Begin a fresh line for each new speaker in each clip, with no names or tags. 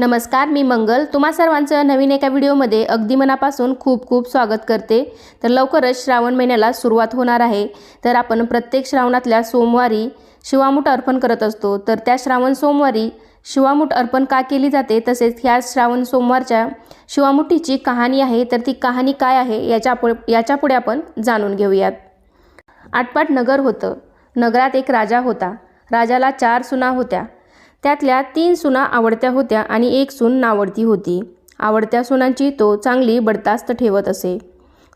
नमस्कार मी मंगल. तुम्हा सर्वांचं नवीन एका व्हिडिओमध्ये अगदी मनापासून खूप खूप स्वागत करते. तर लवकरच श्रावण महिन्याला सुरुवात होणार आहे. तर आपण प्रत्येक श्रावणातल्या सोमवारी शिवामूठ अर्पण करत असतो. तर त्या श्रावण सोमवारी शिवामूठ अर्पण का केली जाते? तसेच ह्या श्रावण सोमवारच्या शिवामुठीची कहाणी आहे. तर ती कहाणी काय आहे? याच्या पु याच्यापुढे आपण जाणून घेऊयात. आटपाट नगर होतं. नगरात एक राजा होता. राजाला चार सुना होत्या. त्यातल्या तीन सुना आवडत्या होत्या आणि एक सून नावडती होती. आवडत्या सुनांची तो चांगली बडतास्त ठेवत असे.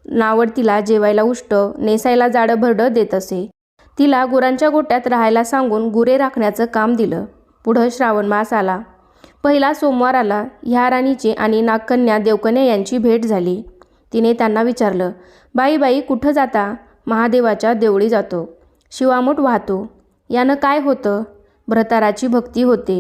नावडतीला जेवायला उष्ट नेसायला जाडं भरडं देत असे. तिला गुरांच्या गोट्यात राहायला सांगून गुरे राखण्याचं काम दिलं. पुढं श्रावण मास आला. पहिला सोमवार आला. ह्या राणीची आणि नागकन्या देवकन्या यांची भेट झाली. तिने त्यांना विचारलं बाई बाई कुठं जाता? महादेवाच्या देवळी जातो. शिवामोठ वाहतो. यानं काय होतं? भ्रताराची भक्ती होते.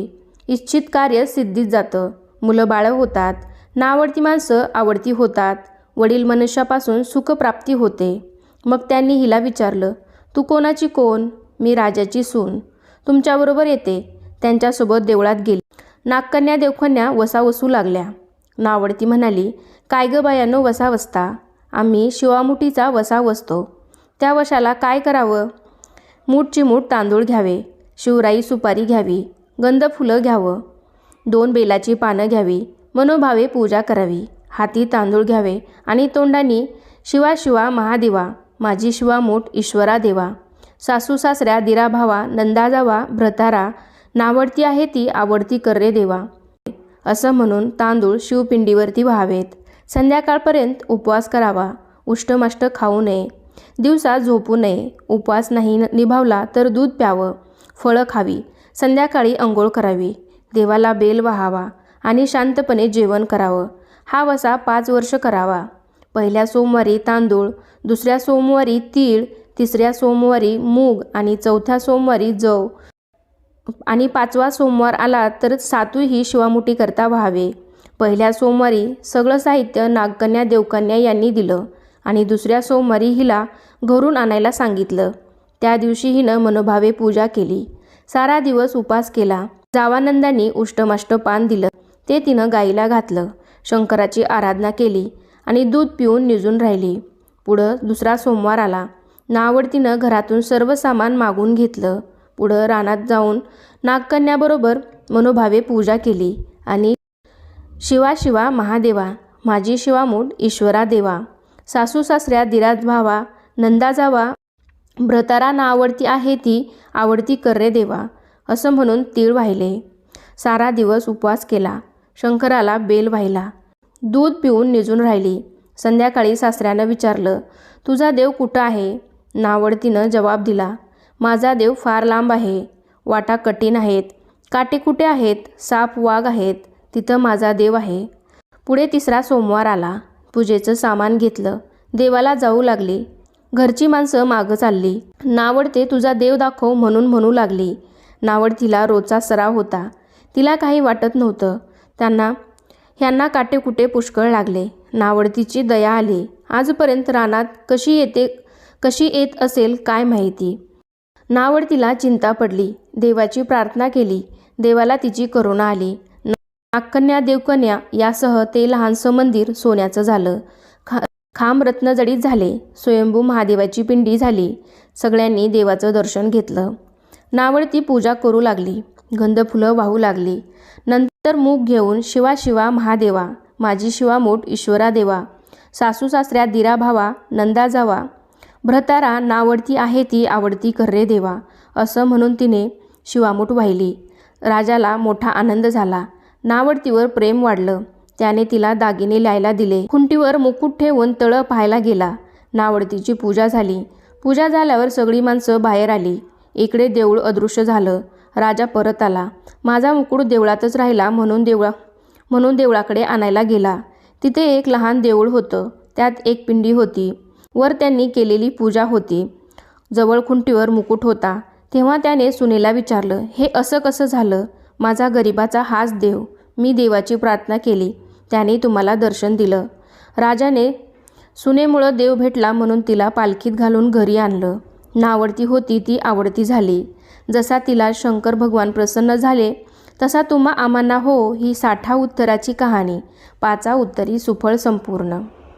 इच्छित कार्य सिद्धीत जातं. मुलं बाळं होतात. नावडती माणसं आवडती होतात. वडील मनुष्यापासून सुखप्राप्ती होते. मग त्यांनी हिला विचारलं तू कोणाची कोण? मी राजाची सून. तुमच्याबरोबर येते. त्यांच्यासोबत देवळात गेली. नागकन्या देवकन्या वसा वसू लागल्या. नावडती म्हणाली काय गं बायानो वसा वसता आम्ही शिवामुठीचा वसा वसतो त्या वशाला काय करावं? मूठची मूठ तांदूळ घ्यावे. शिवराई सुपारी घ्यावी गंध फुलं घ्यावं. दोन बेलाची पानं घ्यावी मनोभावे पूजा करावी. हाती तांदूळ घ्यावे आणि तोंडानी शिवा शिवा महादेवा माझी शिवा मोठ ईश्वरा देवा. सासू सासऱ्या दिरा भावा नंदा जावा भ्रतारा नावडती आहे ती आवडती कर्रे देवा. असं म्हणून तांदूळ शिवपिंडीवरती व्हावेत. संध्याकाळपर्यंत उपवास करावा. उष्टमाष्ट खाऊ नये. दिवसा झोपू नये. उपवास नाही न- निभावला तर दूध प्यावं. फळं खावी. संध्याकाळी अंघोळ करावी. देवाला बेल वाहावा आणि शांतपणे जेवण करावं. हा वसा पाच वर्ष करावा. पहिल्या सोमवारी तांदूळ दुसऱ्या सोमवारी तीळ तिसऱ्या सोमवारी मूग आणि चौथ्या सोमवारी जव आणि पाचवा सोमवार आला तर सातूही शिवामुठी करता व्हावे. पहिल्या सोमवारी सगळं साहित्य नागकन्या देवकन्या यांनी दिलं आणि दुसऱ्या सोमवारी हिला घरून आणायला सांगितलं. त्या दिवशी हिनं मनोभावे पूजा केली. सारा दिवस उपास केला. जावानंदांनी उष्टमाष्ट पान दिलं. ते तिनं गाईला घातलं. शंकराची आराधना केली आणि दूध पिऊन निजून राहिली. पुढं दुसरा सोमवार आला. नावडतीनं घरातून सर्व सामान मागून घेतलं. पुढं रानात जाऊन नागकन्याबरोबर मनोभावे पूजा केली आणि शिवा शिवा महादेवा माझी शिवामूठ ईश्वरा देवा सासू सासऱ्या दिरात भावा नंदा जावा भ्रतारा ना आवडती आहे ती आवडती कर्रे देवा असं म्हणून तीळ वाहिले. सारा दिवस उपवास केला. शंकराला बेल वाहिला. दूध पिऊन निजून राहिली. संध्याकाळी सासऱ्यानं विचारलं तुझा देव कुठं आहे? नावडतीनं जवाब दिला माझा देव फार लांब आहे. वाटा कठीण आहेत. काटे कुठे आहेत? साप वाघ आहेत. तिथं माझा देव आहे. पुढे तिसरा सोमवार आला. पूजेचं सामान घेतलं. देवाला जाऊ लागली. घरची माणसं मागं चालली. नावडते तुझा देव दाखव म्हणून म्हणू लागली. नावडतीला रोजचा सराव होता. तिला काही वाटत नव्हतं. त्यांना ह्यांना काटेकुटे पुष्कळ लागले. नावडतीची दया आली. आजपर्यंत रानात कशी येते कशी येत असेल काय माहिती. नावडतीला चिंता पडली. देवाची प्रार्थना केली. देवाला तिची करुणा आली. नागकन्या देवकन्या यासह ते लहानसं मंदिर सोन्याचं झालं. खांब रत्नजडीत झाले. स्वयंभू महादेवाची पिंडी झाली. सगळ्यांनी देवाचं दर्शन घेतलं. नावडती पूजा करू लागली. गंधफुलं वाहू लागली. नंतर मूग घेऊन शिवा शिवा महादेवा माझी शिवा मोठ ईश्वरा देवा सासू सासऱ्या दिरा भावा नंदा जावा भ्रतारा नावडती आहे ती आवडती कर्रे देवा असं म्हणून तिने शिवामूठ वाहिली. राजाला मोठा आनंद झाला. नावडतीवर प्रेम वाढलं. त्याने तिला दागिने ल्यायला दिले. खुंटीवर मुकुट ठेवून तळं पाहायला गेला. नावडतीची पूजा झाली. पूजा झाल्यावर सगळी माणसं बाहेर आली. इकडे देऊळ अदृश्य झालं. राजा परत आला. माझा मुकुट देवळातच राहिला म्हणून देवळा म्हणून देवळाकडे आणायला गेला. तिथे एक लहान देऊळ होतं. त्यात एक पिंडी होती. वर त्यांनी केलेली पूजा होती. जवळ खुंटीवर मुकुट होता. तेव्हा त्याने सुनेला विचारलं हे असं कसं झालं? माझा गरिबाचा हाच देव. मी देवाची प्रार्थना केली. त्याने तुम्हाला दर्शन दिलं. राजाने सुनेमुळं देव भेटला म्हणून तिला पालखीत घालून घरी आणलं. नावडती होती ती आवडती झाली. जसा तिला शंकर भगवान प्रसन्न झाले तसा तुम्हा आम्हाला हो ही साठा उत्तराची कहाणी. पाचा उत्तरी सुफळ संपूर्ण.